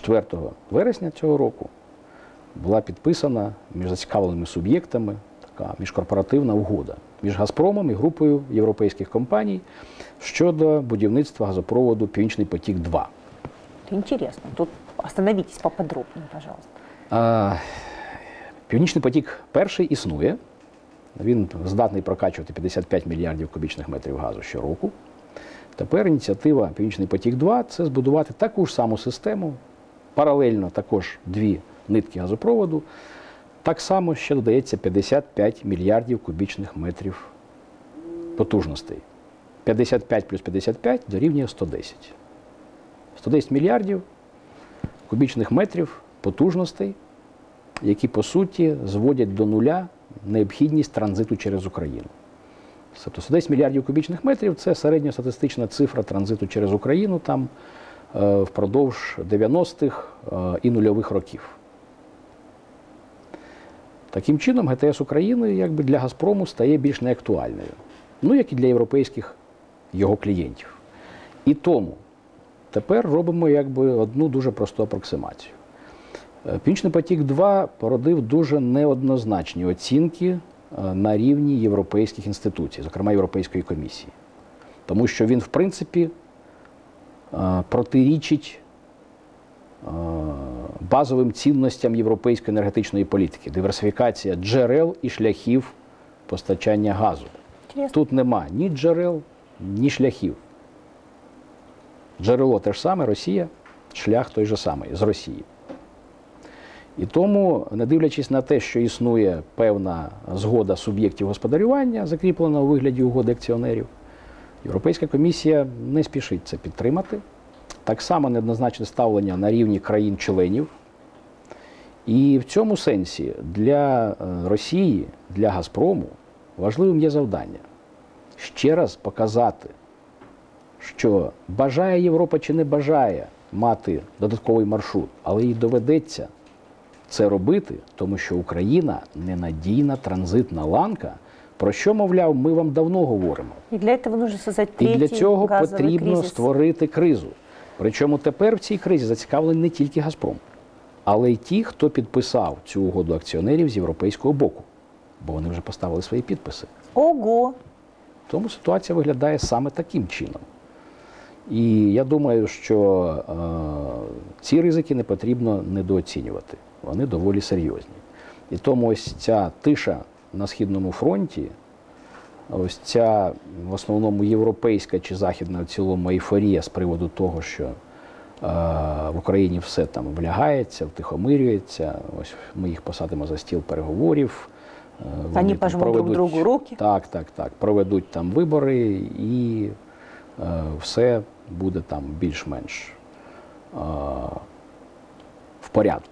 4 вересня цього року була підписана між зацікавленими суб'єктами така міжкорпоративна угода між Газпромом і групою європейських компаній щодо будівництва газопроводу Північний потік 2 Это интересно. Тут остановитесь поподробнее, пожалуйста. А, Північний потік перший існує. Він здатний прокачувати 55 мільярдів кубічних метрів газу щороку. Тепер ініціатива Північний потік 2 це збудувати таку ж саму систему, паралельно також дві нитки газопроводу. Так само ще додається 55 мільярдів кубічних метрів потужностей. 55 плюс 55 дорівнює 110. 110 мільярдів кубічних метрів потужностей, які по суті зводять до нуля необхідність транзиту через Україну. Тобто 110 мільярдів кубічних метрів це середньостатистична цифра транзиту через Україну там впродовж 90-х е, і нульових років. Таким чином, ГТС України якби для Газпрому стає більш неактуальною. Ну, як і для європейських його клієнтів. І тому тепер робимо якби одну дуже просту апроксимацію. Е, Північний потік 2 породив дуже неоднозначні оцінки е, на рівні європейських інституцій, зокрема Європейської комісії. Тому що він, в принципі, е, протирічить е, базовим цінностям європейської енергетичної політики диверсифікація джерел і шляхів постачання газу. Тут нема ні джерел, ні шляхів. Джерело те ж саме, Росія, шлях той же самий з Росії. І тому, не дивлячись на те, що існує певна згода суб'єктів господарювання, закріплена у вигляді угоди акціонерів, Європейська комісія не спішить це підтримати. Так само неоднозначне ставлення на рівні країн-членів. І в цьому сенсі для е, Росії, для Газпрому важливим є завдання ще раз показати, що бажає Європа чи не бажає мати додатковий маршрут, але їй доведеться це робити, тому що Україна ненадійна транзитна ланка, про що, мовляв, ми вам давно говоримо. И для этого нужно создать І для цього потрібно кризис. створити кризу. Причому тепер в цій кризі зацікавлений не тільки Газпром, але й ті, хто підписав цю угоду акціонерів з європейського боку, бо вони вже поставили свої підписи. Ого! Тому ситуація виглядає саме таким чином. І я думаю, що е, ці ризики не потрібно недооцінювати. Вони доволі серйозні. І тому ось ця тиша на Східному фронті, ось ця в основному європейська чи західна в цілому ейфорія з приводу того, що е, в Україні все там влягається, втихомирюється. Ось ми їх посадимо за стіл переговорів. е, Вони пожмуть друг другу руки. Так, так, так. Проведуть там вибори і е, все буде там більш-менш е, в порядку.